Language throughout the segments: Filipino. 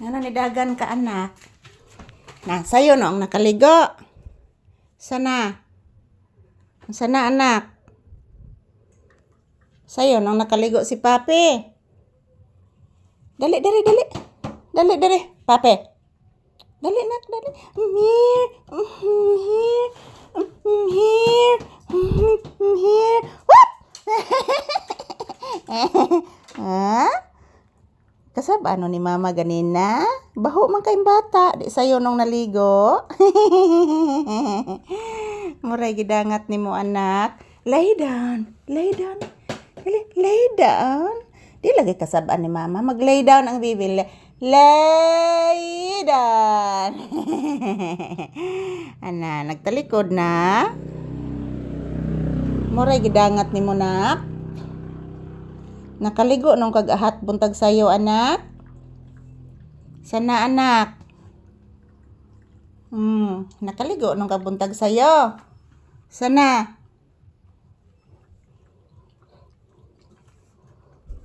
Ano ni dagan ka anak? Na, sayo no ang nakaligo. Sana. Sana anak. Sayo no ang nakaligo si Papi. Dali, dali, dali. Dali, dali. Papi. Dali, nak, dali. I'm here. I'm here. I'm here. I'm here. Whoop! ha? Kasab ano ni mama ganina? Baho man kayong bata. Di sayo nung naligo. Muray gidangat ni mo anak. Lay down. Lay down. Lay, lay down. Di lagi kasabaan ni mama. Mag-lay down ang bibi. Lay down. Ana, nagtalikod na. Muray gidangat ni mo nak. Nakaligo nung kagahat buntag sayo anak. Sana anak. Hmm, nakaligo nung kabuntag sayo. Sana.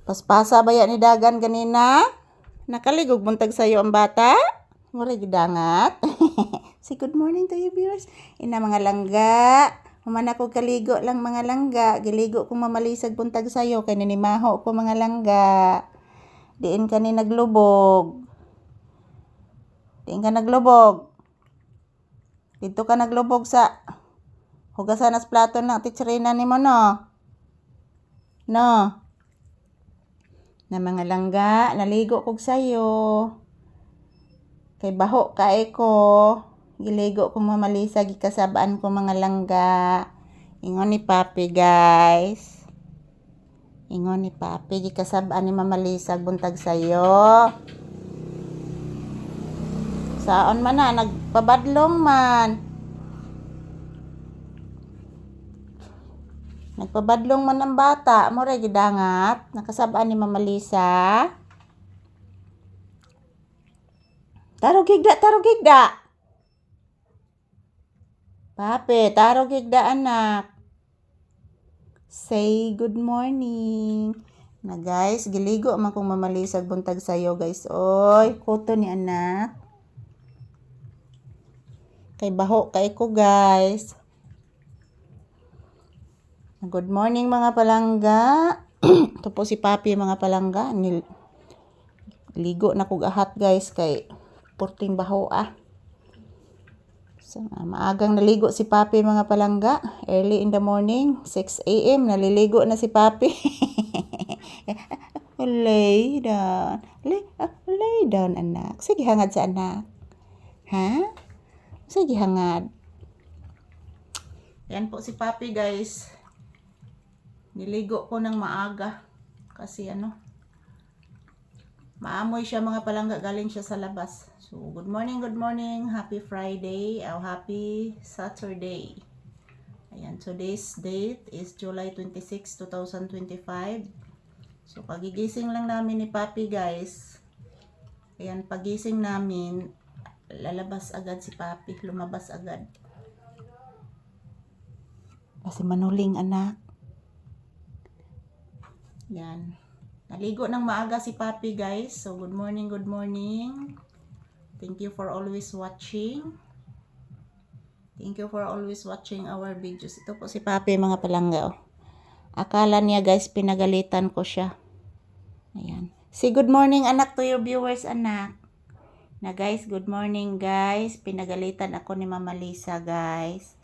Paspasa ba yan ni Dagan kanina? Nakaligog buntag sayo ang bata? Mura gidangat. Say good morning to you viewers. Ina mga langga. Humana ko kaligo lang mga langga. Giligo kong mamalisag buntag sayo. Kay ninimaho ko mga langga. Diin ka ni naglubog. Diin ka naglubog. Dito ka naglubog sa hugasan as plato ng titsarina ni mo no. No. Na mga langga, naligo kog sayo. Kay baho kay ko. Giligo ko mamalisag ikasabaan ko mga langga. Ingon ni Papi guys. Ingon ni Papi gikasabaan ni mamalisag buntag sayo. Saon man na nagpabadlong man. Nagpabadlong man ang bata, mo ra gidangat, nakasabaan ni Mama Lisa. Taro gigda, taro gigda. Pape, taro gigda anak. Say good morning. Na guys, giligo man kong mamalisag buntag sayo guys. Oy, kuto ni anak. Kay baho kay ko guys. Good morning mga palangga. Ito po si Papi mga palangga. Nil ligo na kog ahat guys kay purting baho ah. So, maagang naligo si Papi mga palangga. Early in the morning, 6 a.m. Naliligo na si Papi. lay down. Lay, ah, lay down anak. Sige hangad sa anak. Ha? Sige hangad. Yan po si Papi guys. Niligo ko ng maaga. Kasi ano, maamoy siya mga palangga. Galing siya sa labas. So, good morning, good morning. Happy Friday. Oh, happy Saturday. Ayan, today's date is July 26, 2025. So, pagigising lang namin ni Papi guys. Ayan, pagising namin, lalabas agad si Papi. Lumabas agad. Kasi manuling anak. Yan. Naligo ng maaga si Papi guys. So good morning, good morning. Thank you for always watching. Thank you for always watching our videos. Ito po si Papi mga palangga. Oh. Akala niya guys pinagalitan ko siya. Ayan. Say good morning anak to your viewers anak. Na guys, good morning guys. Pinagalitan ako ni Mama Lisa guys.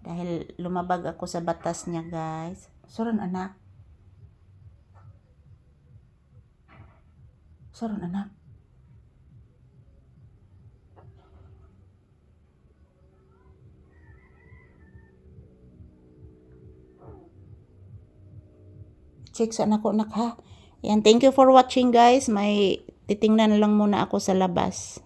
Dahil lumabag ako sa batas niya guys. Suron anak. Suron anak. Check sa anak ko anak ha. Yan, thank you for watching guys. May titingnan lang muna ako sa labas.